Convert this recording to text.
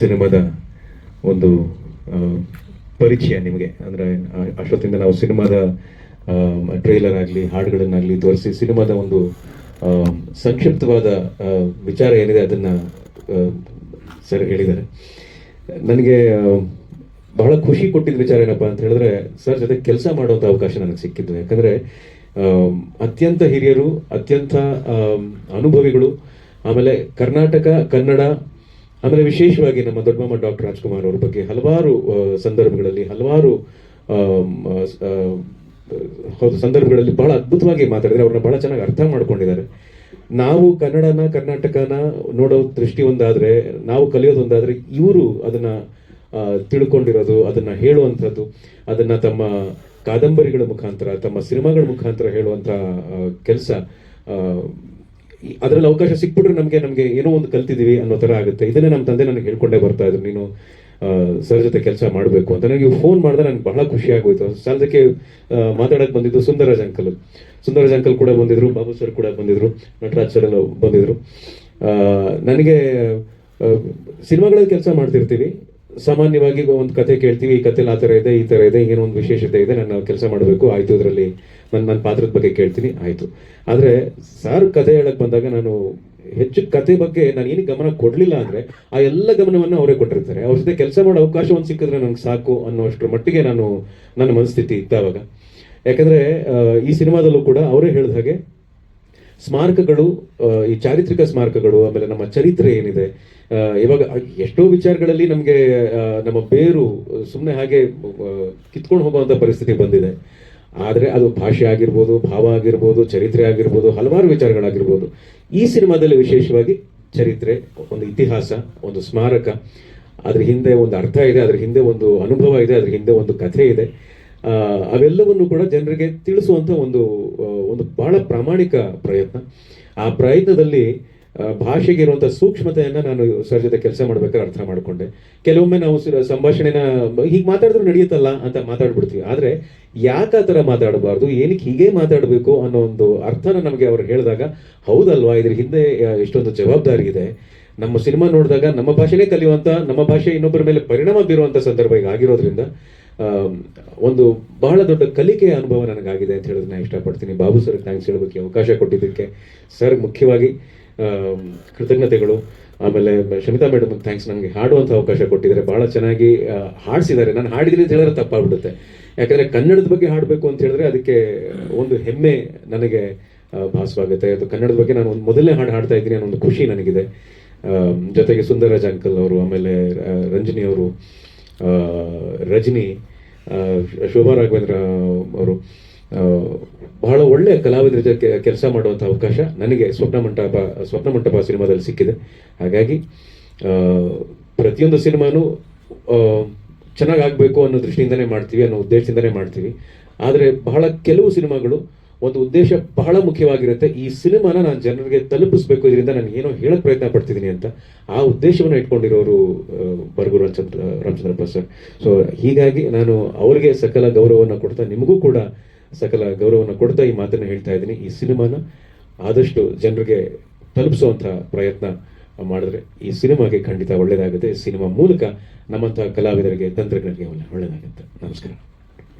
ಸಿನಿಮಾದ ಒಂದು ಪರಿಚಯ ನಿಮಗೆ. ಅಂದರೆ ಅಷ್ಟೊತ್ತಿಂದ ನಾವು ಸಿನಿಮಾದ ಟ್ರೈಲರ್ ಆಗಲಿ, ಹಾಡುಗಳನ್ನಾಗಲಿ ತೋರಿಸಿ ಸಿನಿಮಾದ ಒಂದು ಸಂಕ್ಷಿಪ್ತವಾದ ವಿಚಾರ ಏನಿದೆ ಅದನ್ನು ಸರ್ ಹೇಳಿದ್ದಾರೆ. ನನಗೆ ಬಹಳ ಖುಷಿ ಕೊಟ್ಟಿದ್ದ ವಿಚಾರ ಏನಪ್ಪ ಅಂತ ಹೇಳಿದ್ರೆ, ಸರ್ ಜೊತೆ ಕೆಲಸ ಮಾಡುವಂಥ ಅವಕಾಶ ನನಗೆ ಸಿಕ್ಕಿದ್ದು. ಯಾಕಂದರೆ ಅತ್ಯಂತ ಹಿರಿಯರು, ಅತ್ಯಂತ ಅನುಭವಿಗಳು, ಆಮೇಲೆ ಕರ್ನಾಟಕ, ಕನ್ನಡ ಆಮೇಲೆ ವಿಶೇಷವಾಗಿ ನಮ್ಮ ದೊಡ್ಡಮ್ಮ ಡಾಕ್ಟರ್ ರಾಜ್ಕುಮಾರ್ ಅವ್ರ ಬಗ್ಗೆ ಹಲವಾರು ಸಂದರ್ಭಗಳಲ್ಲಿ ಹಲವಾರು ಸಂದರ್ಭಗಳಲ್ಲಿ ಬಹಳ ಅದ್ಭುತವಾಗಿ ಮಾತಾಡಿದರೆ ಅವ್ರನ್ನ ಬಹಳ ಚೆನ್ನಾಗಿ ಅರ್ಥ ಮಾಡ್ಕೊಂಡಿದ್ದಾರೆ. ನಾವು ಕನ್ನಡನ, ಕರ್ನಾಟಕನ ನೋಡೋ ದೃಷ್ಟಿ ಒಂದಾದ್ರೆ, ನಾವು ಕಲಿಯೋದೊಂದಾದರೆ ಇವರು ಅದನ್ನ ತಿಳ್ಕೊಂಡಿರೋದು, ಅದನ್ನ ಹೇಳುವಂಥದ್ದು, ಅದನ್ನ ತಮ್ಮ ಕಾದಂಬರಿಗಳ ಮುಖಾಂತರ, ತಮ್ಮ ಸಿನಿಮಾಗಳ ಮುಖಾಂತರ ಹೇಳುವಂಥ ಕೆಲಸ ಅದರಲ್ಲಿ ಅವಕಾಶ ಸಿಕ್ಬಿಟ್ರೆ ನಮಗೆ ನಮಗೆ ಏನೋ ಒಂದು ಕಲ್ತಿದ್ದೀವಿ ಅನ್ನೋ ಥರ ಆಗುತ್ತೆ. ಇದನ್ನೇ ನಮ್ಮ ತಂದೆ ನನಗೆ ಹೇಳ್ಕೊಂಡೇ ಬರ್ತಾ ಇದ್ರು. ನೀನು ಸರ್ ಜೊತೆ ಕೆಲಸ ಮಾಡಬೇಕು ಅಂತ. ನನಗೆ ಫೋನ್ ಮಾಡಿದ್ರೆ ನನಗೆ ಬಹಳ ಖುಷಿ ಆಗೋಯ್ತು. ಸಾಲದಕ್ಕೆ ಮಾತಾಡಕ್ಕೆ ಬಂದಿದ್ದು ಸುಂದರರಾಜ್ ಅಂಕಲ್ ಸುಂದರರಾಜ್ ಅಂಕಲ್ ಕೂಡ ಬಂದಿದ್ರು, ಬಾಬು ಸರ್ ಕೂಡ ಬಂದಿದ್ರು, ನಟರಾಜ್ ಸರ್ ಬಂದಿದ್ರು. ನನಗೆ ಸಿನಿಮಾಗಳಲ್ಲಿ ಕೆಲಸ ಮಾಡ್ತಿರ್ತೀವಿ. ಸಾಮಾನ್ಯವಾಗಿ ಒಂದು ಕತೆ ಕೇಳ್ತೀವಿ, ಈ ಕಥೆಲಿ ಆ ಥರ ಇದೆ, ಈ ಥರ ಇದೆ, ಏನೋ ಒಂದು ವಿಶೇಷತೆ ಇದೆ ನಾನು ಕೆಲಸ ಮಾಡಬೇಕು, ಆಯಿತು ಇದರಲ್ಲಿ ನನ್ನ ನನ್ನ ಪಾತ್ರದ ಬಗ್ಗೆ ಕೇಳ್ತೀನಿ, ಆಯಿತು. ಆದರೆ ಸಾರ್ ಕತೆ ಹೇಳಕ್ಕೆ ಬಂದಾಗ ನಾನು ಹೆಚ್ಚು ಕತೆ ಬಗ್ಗೆ ನಾನು ಏನು ಗಮನ ಕೊಡಲಿಲ್ಲ ಅಂದರೆ ಆ ಎಲ್ಲ ಗಮನವನ್ನು ಅವರೇ ಕೊಟ್ಟಿರ್ತಾರೆ. ಅವ್ರ ಜೊತೆ ಕೆಲಸ ಮಾಡೋ ಅವಕಾಶ ಒಂದು ಸಿಕ್ಕಿದ್ರೆ ನನಗೆ ಸಾಕು ಅನ್ನೋಷ್ಟರ ಮಟ್ಟಿಗೆ ನಾನು, ನನ್ನ ಮನಸ್ಥಿತಿ ಇತ್ತು ಅವಾಗ. ಯಾಕಂದರೆ ಈ ಸಿನಿಮಾದಲ್ಲೂ ಕೂಡ ಅವರೇ ಹೇಳಿದ ಹಾಗೆ ಸ್ಮಾರಕಗಳು ಈ ಚಾರಿತ್ರಿಕ ಸ್ಮಾರಕಗಳು, ಆಮೇಲೆ ನಮ್ಮ ಚರಿತ್ರೆ ಏನಿದೆ ಇವಾಗ ಎಷ್ಟೋ ವಿಚಾರಗಳಲ್ಲಿ ನಮಗೆ ನಮ್ಮ ಬೇರು ಸುಮ್ಮನೆ ಹಾಗೆ ಕಿತ್ಕೊಂಡು ಹೋಗುವಂಥ ಪರಿಸ್ಥಿತಿ ಬಂದಿದೆ. ಆದರೆ ಅದು ಭಾಷೆ ಆಗಿರ್ಬೋದು, ಭಾವ ಆಗಿರ್ಬೋದು, ಚರಿತ್ರೆ ಆಗಿರ್ಬೋದು, ಹಲವಾರು ವಿಚಾರಗಳಾಗಿರ್ಬೋದು. ಈ ಸಿನಿಮಾದಲ್ಲಿ ವಿಶೇಷವಾಗಿ ಚರಿತ್ರೆ, ಒಂದು ಇತಿಹಾಸ, ಒಂದು ಸ್ಮಾರಕ, ಅದ್ರ ಹಿಂದೆ ಒಂದು ಅರ್ಥ ಇದೆ, ಅದ್ರ ಹಿಂದೆ ಒಂದು ಅನುಭವ ಇದೆ, ಅದ್ರ ಹಿಂದೆ ಒಂದು ಕಥೆ ಇದೆ. ಅವೆಲ್ಲವನ್ನು ಕೂಡ ಜನರಿಗೆ ತಿಳಿಸುವಂತ ಒಂದು ಒಂದು ಬಹಳ ಪ್ರಾಮಾಣಿಕ ಪ್ರಯತ್ನ. ಆ ಪ್ರಯತ್ನದಲ್ಲಿ ಭಾಷೆಗೆ ಇರುವಂತ ಸೂಕ್ಷ್ಮತೆಯನ್ನು ನಾನು ಸರ್ ಜೊತೆ ಕೆಲಸ ಮಾಡ್ಬೇಕಾದ್ರೆ ಅರ್ಥ ಮಾಡಿಕೊಂಡೆ. ಕೆಲವೊಮ್ಮೆ ನಾವು ಸಂಭಾಷಣೆನ, ಹೀಗೆ ಮಾತಾಡಿದ್ರೂ ನಡೆಯುತ್ತಲ್ಲ ಅಂತ ಮಾತಾಡ್ಬಿಡ್ತೀವಿ. ಆದ್ರೆ ಯಾಕೆ ಆ ಥರ ಮಾತಾಡಬಾರ್ದು, ಏನಕ್ಕೆ ಹೀಗೆ ಮಾತಾಡಬೇಕು ಅನ್ನೋ ಒಂದು ಅರ್ಥನ ನಮಗೆ ಅವ್ರು ಹೇಳಿದಾಗ, ಹೌದಲ್ವಾ, ಇದ್ರ ಹಿಂದೆ ಎಷ್ಟೊಂದು ಜವಾಬ್ದಾರಿ ಇದೆ. ನಮ್ಮ ಸಿನಿಮಾ ನೋಡಿದಾಗ ನಮ್ಮ ಭಾಷೆನೇ ಕಲಿಯುವಂತ ನಮ್ಮ ಭಾಷೆ ಇನ್ನೊಬ್ಬರ ಮೇಲೆ ಪರಿಣಾಮ ಬೀರುವಂತ ಸಂದರ್ಭ ಈಗ ಆಗಿರೋದ್ರಿಂದ ಒಂದು ಬಹಳ ದೊಡ್ಡ ಕಲಿಕೆಯ ಅನುಭವ ನನಗಾಗಿದೆ ಅಂತ ಹೇಳೋದನ್ನ ಇಷ್ಟಪಡ್ತೀನಿ. ಬಾಬು ಸರ್ ಥ್ಯಾಂಕ್ಸ್ ಹೇಳಬೇಕು ಅವಕಾಶ ಕೊಟ್ಟಿದ್ದಕ್ಕೆ. ಸರ್ ಮುಖ್ಯವಾಗಿ ಕೃತಜ್ಞತೆಗಳು. ಆಮೇಲೆ ಶಮಿತಾ ಮೇಡಮ್ ಥ್ಯಾಂಕ್ಸ್ ನನಗೆ ಹಾಡುವಂಥ ಅವಕಾಶ ಕೊಟ್ಟಿದ್ದಾರೆ. ಭಾಳ ಚೆನ್ನಾಗಿ ಹಾಡಿಸಿದ್ದಾರೆ. ನಾನು ಹಾಡಿದ್ರೆ ಅಂತ ಹೇಳಿದ್ರೆ ತಪ್ಪಾಗ್ಬಿಡುತ್ತೆ. ಯಾಕಂದರೆ ಕನ್ನಡದ ಬಗ್ಗೆ ಹಾಡಬೇಕು ಅಂತ ಹೇಳಿದ್ರೆ ಅದಕ್ಕೆ ಒಂದು ಹೆಮ್ಮೆ ನನಗೆ ಭಾಸವಾಗುತ್ತೆ. ಅದು ಕನ್ನಡದ ಬಗ್ಗೆ ನಾನು ಒಂದು ಮೊದಲನೇ ಹಾಡು ಹಾಡ್ತಾ ಇದ್ದೀನಿ ಅನ್ನೋ ಒಂದು ಖುಷಿ ನನಗಿದೆ. ಜೊತೆಗೆ ಸುಂದರರಾಜ್ ಅಂಕಲ್ ಅವರು, ಆಮೇಲೆ ರಂಜಿನಿ ಅವರು ರಜನಿ ಶೋಭಾ ರಾಘವೇಂದ್ರ ಅವರು ಬಹಳ ಒಳ್ಳೆಯ ಕಲಾವಿದರ ಜೊತೆ ಕೆಲಸ ಮಾಡುವಂಥ ಅವಕಾಶ ನನಗೆ ಸ್ವಪ್ನ ಮಂಟಪ ಸ್ವಪ್ನ ಸಿನಿಮಾದಲ್ಲಿ ಸಿಕ್ಕಿದೆ. ಹಾಗಾಗಿ ಪ್ರತಿಯೊಂದು ಸಿನಿಮಾನು ಚೆನ್ನಾಗಿ ಆಗಬೇಕು ಅನ್ನೋ ದೃಷ್ಟಿಯಿಂದನೇ ಮಾಡ್ತೀವಿ ಅನ್ನೋ ಉದ್ದೇಶದಿಂದನೇ ಮಾಡ್ತೀವಿ. ಆದರೆ ಬಹಳ ಕೆಲವು ಸಿನಿಮಾಗಳು ಒಂದು ಉದ್ದೇಶ ಬಹಳ ಮುಖ್ಯವಾಗಿರುತ್ತೆ. ಈ ಸಿನಿಮಾನ ನಾನು ಜನರಿಗೆ ತಲುಪಿಸ್ಬೇಕು ಇದರಿಂದ ನಾನು ಏನೋ ಹೇಳಕ್ ಪ್ರಯತ್ನ ಪಡ್ತಿದ್ದೀನಿ ಅಂತ ಆ ಉದ್ದೇಶವನ್ನು ಇಟ್ಕೊಂಡಿರೋರು ಬರ್ಗು ರಾಮಚಂದ್ರ ರಾಮಚಂದ್ರಪ್ಪ ಸರ್ ಸೊ ಹೀಗಾಗಿ ನಾನು ಅವರಿಗೆ ಸಕಲ ಗೌರವವನ್ನು ಕೊಡ್ತಾ, ನಿಮಗೂ ಕೂಡ ಸಕಲ ಗೌರವವನ್ನು ಕೊಡ್ತಾ ಈ ಮಾತನ್ನು ಹೇಳ್ತಾ ಇದ್ದೀನಿ. ಈ ಸಿನಿಮಾನ ಆದಷ್ಟು ಜನರಿಗೆ ತಲುಪಿಸುವಂಥ ಪ್ರಯತ್ನ ಮಾಡಿದ್ರೆ ಈ ಸಿನಿಮಾಗೆ ಖಂಡಿತ ಒಳ್ಳೆಯದಾಗುತ್ತೆ ಸಿನಿಮಾ ಮೂಲಕ ನಮ್ಮಂತಹ ಕಲಾವಿದರಿಗೆ, ತಂತ್ರಜ್ಞರಿಗೆ ಒಳ್ಳೆಯದಾಗುತ್ತೆ ನಮಸ್ಕಾರ.